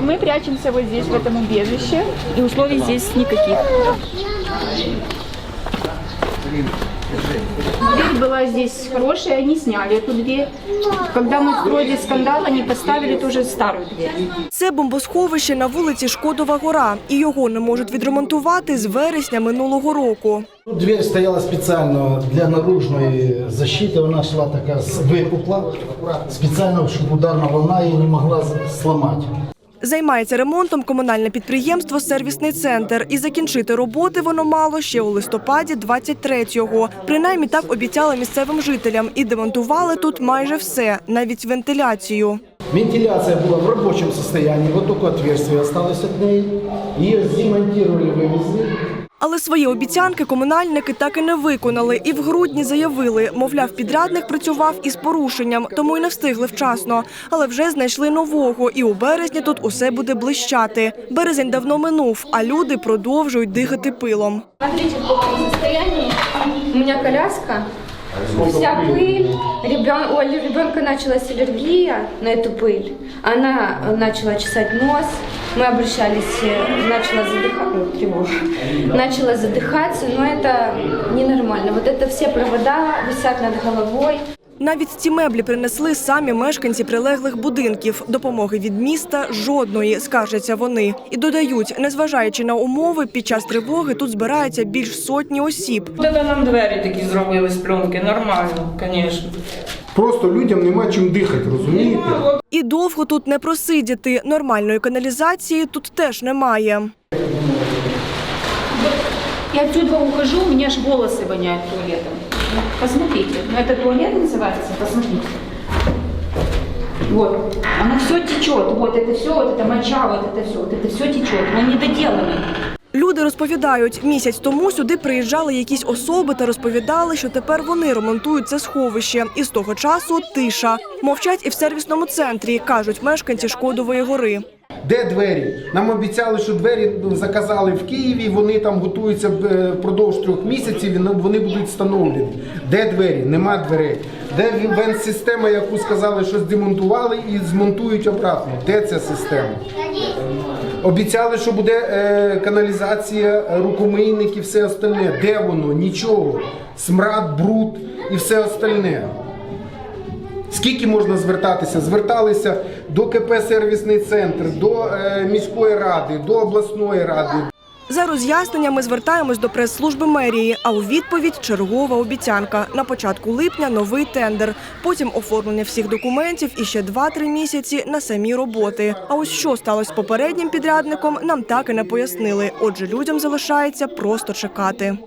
мы прячемся вот здесь, в этом убежище, и условий здесь никаких. Дверь была здесь хорошая, они сняли эту дверь. Когда мы строили скандал, они поставили тоже старую дверь. Це бомбосховище на вулиці Шкодова гора, і його не можуть відремонтувати з вересня минулого року. Тут Дверь стояла специально для наружной защиты. Она шла такая с- выпукла, специально, чтобы ударная волна ее не могла з- сломать. Займається ремонтом комунальне підприємство Сервісний центр. І закінчити роботи воно мало ще у листопаді 23-го. Принаймні так обіцяли місцевим жителям і демонтували тут майже все, навіть вентиляцію. Вентиляция была в рабочем состоянии. Вот только отверстие осталось от ней. Ее демонтировали, вывезли. Але свої обіцянки комунальники так і не виконали. І в грудні заявили, мовляв, підрядник працював із порушенням, тому й не встигли вчасно. Але вже знайшли нового, і у березні тут усе буде блищати. Березень давно минув, а люди продовжують дихати пилом. Смотрите, в каком. У меня коляска, вся пыль. Ребен... У аллер- ребенка началась аллергия на эту пыль. Она э, начала чесать нос. Мы обращались, э, начала задыхаться, тревога. Начала задыхаться, но это ненормально. Вот это все провода висят над головой. Навіть ці меблі принесли самі мешканці прилеглих будинків. Допомоги від міста жодної, скаржаться вони. І додають, незважаючи на умови, під час тривоги тут збирається більш сотні осіб. Де нам двері такі зробили з пленки, нормально, звісно. Просто людям нема чим дихати, розумієте? І довго тут не просидіти. Нормальної каналізації тут теж немає. Я отсюда ухожу, у меня аж волосы воняют туалетом. Посмотрите, ну это туалет называется, посмотрите. Вот, оно все течет, вот это все, вот это моча, вот это все, вот это все течет, он недоделанный. Люди розповідають, місяць тому сюди приїжджали якісь особи та розповідали, що тепер вони ремонтують це сховище. І з того часу тиша. Мовчать і в сервісному центрі, кажуть мешканці Шкодової гори. Де двері? Нам обіцяли, що двері заказали в Києві, вони там готуються е, впродовж трьох місяців, вони будуть встановлені. Де двері? Нема дверей. Де вент-система, яку сказали, що здемонтували і змонтують обратно? Де ця система? Обіцяли, що буде е, каналізація, рукомийник і все остальне. Де воно? Нічого. Смрад, бруд і все остальне. Скільки можна звертатися? Зверталися до КП сервісний центр, до е, міської ради, до обласної ради, За роз'ясненнями звертаємось до прес-служби мерії. А у відповідь чергова обіцянка. На початку липня новий тендер. Потім оформлення всіх документів і ще 2-3 місяці на самі роботи. А ось що сталося з попереднім підрядником, нам так і не пояснили. Отже, людям залишається просто чекати.